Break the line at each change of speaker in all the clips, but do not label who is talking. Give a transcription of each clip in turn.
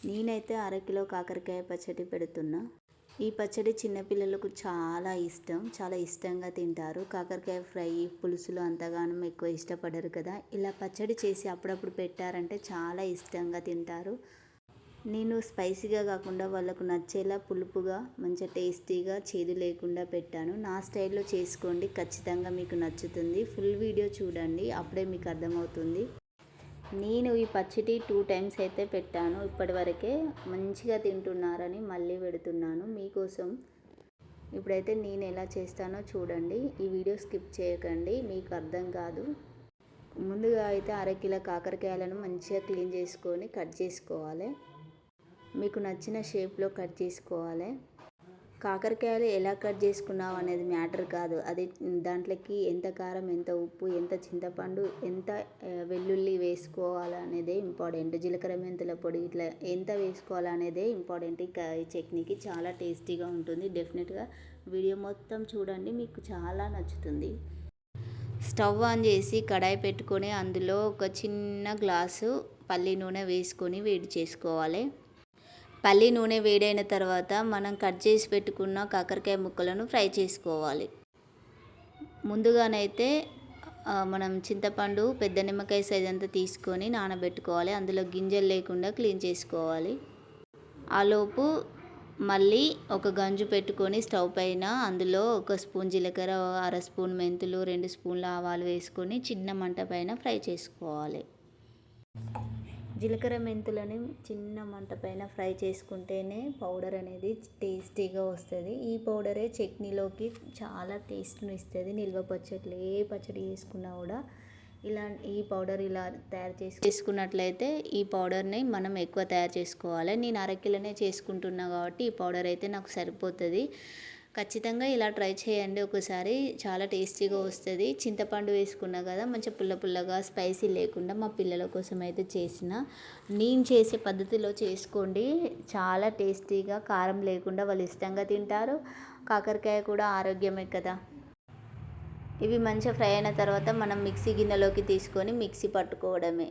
నేనైతే అరకిలో కాకరకాయ పచ్చడి పెడుతున్నా. ఈ పచ్చడి చిన్నపిల్లలకు చాలా ఇష్టం. చాలా ఇష్టంగా తింటారు. కాకరకాయ ఫ్రై పులుసులు అంతగానం ఎక్కువ ఇష్టపడరు కదా. ఇలా పచ్చడి చేసి అప్పుడప్పుడు పెట్టారంటే చాలా ఇష్టంగా తింటారు. నేను స్పైసీగా కాకుండా వాళ్ళకు నచ్చేలా పులుపుగా మంచిగా టేస్టీగా చేదు లేకుండా పెట్టాను. నా స్టైల్లో చేసుకోండి. ఖచ్చితంగా మీకు నచ్చుతుంది. ఫుల్ వీడియో చూడండి. అప్పుడే మీకు అర్థమవుతుంది. నేను ఈ పచ్చడి టూ టైమ్స్ అయితే పెట్టాను. ఇప్పటివరకే మంచిగా తింటున్నారని మళ్ళీ పెడుతున్నాను మీకోసం. ఇప్పుడైతే నేను ఎలా చేస్తానో చూడండి. ఈ వీడియో స్కిప్ చేయకండి మీకు అర్థం కాదు. ముందుగా అయితే అరకిలో కాకరకాయలను మంచిగా క్లీన్ చేసుకొని కట్ చేసుకోవాలి. మీకు నచ్చిన షేప్లో కట్ చేసుకోవాలి. కాకరకాయలు ఎలా కట్ చేసుకున్నావు అనేది మ్యాటర్ కాదు. అది దాంట్లోకి ఎంత కారం ఎంత ఉప్పు ఎంత చింతపండు ఎంత వెల్లుల్లి వేసుకోవాలనేదే ఇంపార్టెంట్. జీలకర్ర మెంతుల పొడి ఇట్లా ఎంత వేసుకోవాలనేదే ఇంపార్టెంట్. ఈ చట్నీకి చాలా టేస్టీగా ఉంటుంది. డెఫినెట్గా వీడియో మొత్తం చూడండి మీకు చాలా నచ్చుతుంది. స్టవ్ ఆన్ చేసి కడాయి పెట్టుకొని అందులో ఒక చిన్న గ్లాసు పల్లి నూనె వేసుకొని వేడి చేసుకోవాలి. పల్లి నూనె వేడైన తర్వాత మనం కట్ చేసి పెట్టుకున్న కాకరకాయ ముక్కలను ఫ్రై చేసుకోవాలి. ముందుగానైతే మనం చింతపండు పెద్ద నిమ్మకాయ సైజ్ అంతా తీసుకొని నానబెట్టుకోవాలి. అందులో గింజలు లేకుండా క్లీన్ చేసుకోవాలి. ఆలోపు మళ్ళీ ఒక గంజు పెట్టుకొని స్టవ్ పైన అందులో ఒక స్పూన్ జీలకర్ర అర స్పూన్ మెంతులు రెండు స్పూన్ల ఆవాలు వేసుకొని చిన్న మంట పైన ఫ్రై చేసుకోవాలి. జీలకర్ర మెంతులని చిన్న మంట పైన ఫ్రై చేసుకుంటేనే పౌడర్ అనేది టేస్టీగా వస్తుంది. ఈ పౌడరే చట్నీలోకి చాలా టేస్ట్ని ఇస్తుంది. నిల్వ పచ్చట్లు ఏ పచ్చడి చేసుకున్నా కూడా ఇలా ఈ పౌడర్ ఇలా తయారు చేసి చేసుకున్నట్లయితే ఈ పౌడర్ని మనం ఎక్కువ తయారు చేసుకోవాలి. నేను అరకిలోనే చేసుకుంటున్నా కాబట్టి ఈ పౌడర్ అయితే నాకు సరిపోతుంది. ఖచ్చితంగా ఇలా ట్రై చేయండి ఒకసారి. చాలా టేస్టీగా వస్తుంది. చింతపండు వేసుకున్నా కదా మంచిగా పుల్ల పుల్లగా స్పైసీ లేకుండా మా పిల్లల కోసం అయితే చేసిన. నేను చేసే పద్ధతిలో చేసుకోండి. చాలా టేస్టీగా కారం లేకుండా వాళ్ళు ఇష్టంగా తింటారు. కాకరకాయ కూడా ఆరోగ్యమే కదా. ఇవి మంచిగా ఫ్రై అయిన తర్వాత మనం మిక్సీ గిన్నెలోకి తీసుకొని మిక్సీ పట్టుకోవడమే.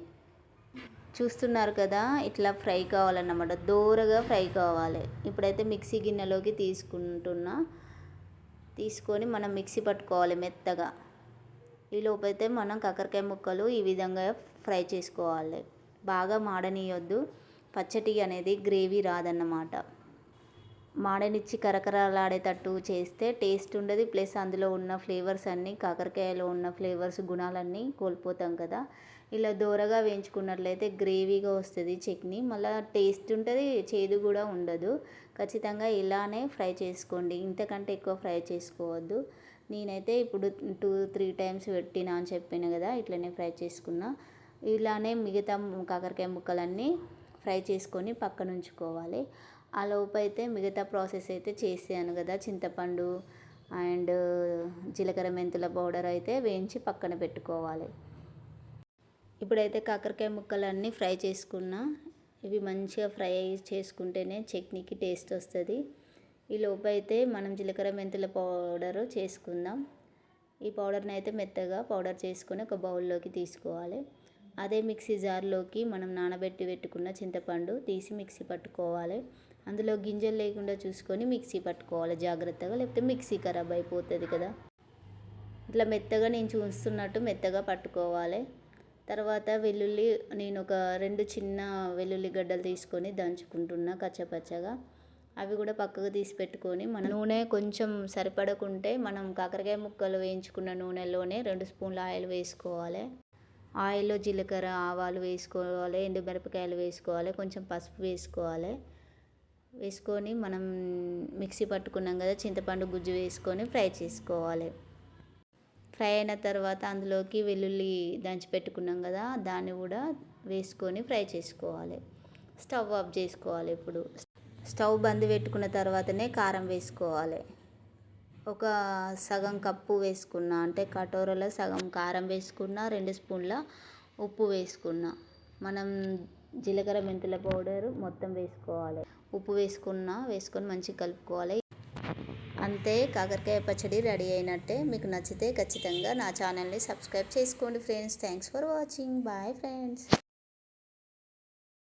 చూస్తున్నారు కదా ఇట్లా ఫ్రై కావాలన్నమాట. దూరగా ఫ్రై కావాలి. ఇప్పుడైతే మిక్సీ గిన్నెలోకి తీసుకుంటున్నా. తీసుకొని మనం మిక్సీ పట్టుకోవాలి మెత్తగా. ఈ లోపైతే మనం కాకరకాయ ముక్కలు ఈ విధంగా ఫ్రై చేసుకోవాలి. బాగా మాడనీయొద్దు. పచ్చటి అనేది గ్రేవీ రాదన్నమాట. మాడనిచ్చి కరకరలాడేటట్టు చేస్తే టేస్ట్ ఉండదు. ప్లస్ అందులో ఉన్న ఫ్లేవర్స్ అన్నీ కాకరకాయలో ఉన్న ఫ్లేవర్స్ గుణాలన్నీ కోల్పోతాం కదా. ఇలా దోరగా వేయించుకున్నట్లయితే గ్రేవీగా వస్తుంది చట్నీ. మళ్ళీ టేస్ట్ ఉంటుంది చేదు కూడా ఉండదు. ఖచ్చితంగా ఇలానే ఫ్రై చేసుకోండి. ఇంతకంటే ఎక్కువ ఫ్రై చేసుకోవద్దు. నేనైతే ఇప్పుడు టూ త్రీ టైమ్స్ పెట్టినా అని చెప్పాను కదా ఇట్లనే ఫ్రై చేసుకున్నా. ఇలానే మిగతా కాకరకాయ ముక్కలన్నీ ఫ్రై చేసుకొని పక్కన ఉంచుకోవాలి. ఆ లోపు అయితే మిగతా ప్రాసెస్ అయితే చేసాను కదా చింతపండు అండ్ జీలకర్ర మెంతుల పౌడర్ అయితే వేయించి పక్కన పెట్టుకోవాలి. ఇప్పుడైతే కాకరకాయ ముక్కలన్నీ ఫ్రై చేసుకున్నా. ఇవి మంచిగా ఫ్రై చేసుకుంటేనే చట్నీకి టేస్ట్ వస్తుంది. ఈ లోపు అయితే మనం జీలకర్ర మెంతుల పౌడర్ చేసుకుందాం. ఈ పౌడర్ని అయితే మెత్తగా పౌడర్ చేసుకొని ఒక బౌల్లోకి తీసుకోవాలి. అదే మిక్సీ జార్లోకి మనం నానబెట్టి పెట్టుకున్న చింతపండు తీసి మిక్సీ పట్టుకోవాలి. అందులో గింజలు లేకుండా చూసుకొని మిక్సీ పట్టుకోవాలి జాగ్రత్తగా లేకపోతే మిక్సీ ఖరాబ్ అయిపోతుంది కదా. ఇట్లా మెత్తగా నేను చూస్తున్నట్టు మెత్తగా పట్టుకోవాలి. తర్వాత వెల్లుల్లి నేను ఒక రెండు చిన్న వెల్లుల్లి గడ్డలు తీసుకొని దంచుకుంటున్నా కచ్చపచ్చగా. అవి కూడా పక్కకు తీసి పెట్టుకొని మన నూనె కొంచెం సరిపడకుంటే మనం కాకరకాయ ముక్కలు వేయించుకున్న నూనెలోనే రెండు స్పూన్ల ఆయిల్ వేసుకోవాలి. ఆయిల్లో జీలకర్ర ఆవాలు వేసుకోవాలి ఎండుమిరపకాయలు వేసుకోవాలి కొంచెం పసుపు వేసుకోవాలి. వేసుకొని మనం మిక్సీ పట్టుకున్నాం కదా చింతపండు గుజ్జు వేసుకొని ఫ్రై చేసుకోవాలి. ఫ్రై అయిన తర్వాత అందులోకి వెల్లుల్లి దంచి పెట్టుకున్నాం కదా దాన్ని కూడా వేసుకొని ఫ్రై చేసుకోవాలి. స్టవ్ ఆఫ్ చేసుకోవాలి ఇప్పుడు. స్టవ్ బంద్ పెట్టుకున్న తర్వాతనే కారం వేసుకోవాలి. ఒక సగం కప్పు వేసుకున్న అంటే కటోరలో సగం కారం వేసుకున్న రెండు స్పూన్ల ఉప్పు వేసుకున్న. మనం జీలకర్ర మెంతుల పౌడర్ మొత్తం వేసుకోవాలి. ఉప్పు వేసుకున్న వేసుకొని మంచిగా కలుపుకోవాలి. అంతే కాకరకాయ పచ్చడి రెడీ అయినట్టే. మీకు నచ్చితే ఖచ్చితంగా నా ఛానల్ని సబ్స్క్రైబ్ చేసుకోండి friends. Thanks for watching. Bye friends.